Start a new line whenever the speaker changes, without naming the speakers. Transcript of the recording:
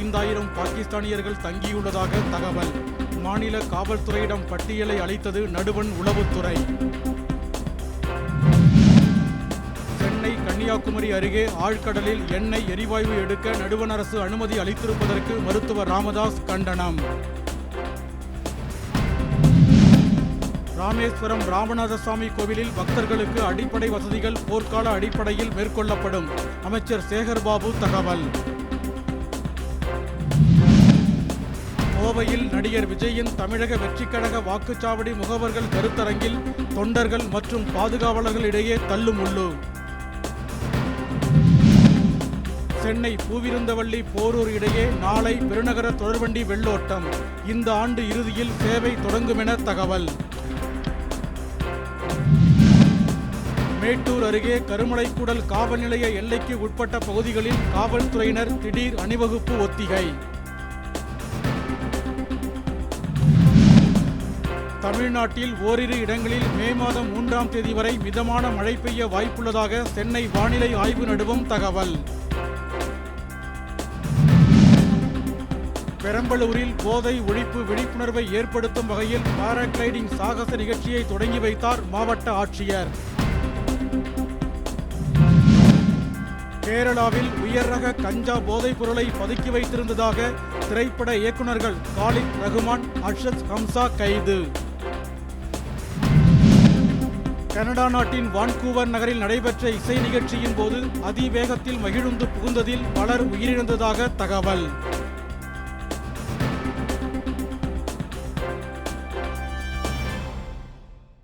ஐந்தாயிரம் பாகிஸ்தானியர்கள் தங்கியுள்ளதாக தகவல். மாநில காவல்துறையிடம் பட்டியலை அளித்தது நடுவண் உளவுத்துறை. சென்னை கன்னியாகுமரி அருகே ஆழ்கடலில் எண்ணெய் எரிவாயு எடுக்க நடுவண் அரசு அனுமதி அளித்திருப்பதற்கு மருத்துவர் ராமதாஸ் கண்டனம். ராமேஸ்வரம் ராமநாதசாமி கோவிலில் பக்தர்களுக்கு அடிப்படை வசதிகள் போர்க்கால அடிப்படையில் மேற்கொள்ளப்படும். அமைச்சர் சேகர்பாபு தகவல். கோவையில் நடிகர் விஜயின் தமிழக வெற்றிக்கழக வாக்குச்சாவடி முகவர்கள் கருத்தரங்கில் தொண்டர்கள் மற்றும் பாதுகாவலர்களிடையே தள்ளுமுள்ளு. சென்னை பூவிருந்தவள்ளி போரூர் இடையே நாளை பெருநகர தொடர்வண்டி வெள்ளோட்டம். இந்த ஆண்டு இறுதியில் சேவை தொடங்குமென தகவல். மேட்டூர் அருகே கருமலைக்குடல் காவல் நிலைய எல்லைக்கு உட்பட்ட பகுதிகளில் காவல்துறையினர் திடீர் அணிவகுப்பு ஒத்திகை. தமிழ்நாட்டில் ஓரிரு இடங்களில் மே மாதம் மூன்றாம் தேதி வரை மிதமான மழை பெய்ய வாய்ப்புள்ளதாக சென்னை வானிலை ஆய்வு நடுவம் தகவல். பெரம்பலூரில் போதை ஒழிப்பு விழிப்புணர்வை ஏற்படுத்தும் வகையில் பாராகிளைடிங் சாகச நிகழ்ச்சியை தொடங்கி வைத்தார் மாவட்ட ஆட்சியர். கேரளாவில் உயர் ரக கஞ்சா போதைப் பொருளை பதுக்கி வைத்திருந்ததாக திரைப்பட இயக்குனர்கள் காலித் ரகுமான் அர்ஷத் ஹம்சா கைது. கனடா நாட்டின் வான்கூவர் நகரில் நடைபெற்ற இசை நிகழ்ச்சியின் போது அதிவேகத்தில் மகிழுந்து புகுந்ததில் பலர் உயிரிழந்ததாக தகவல்.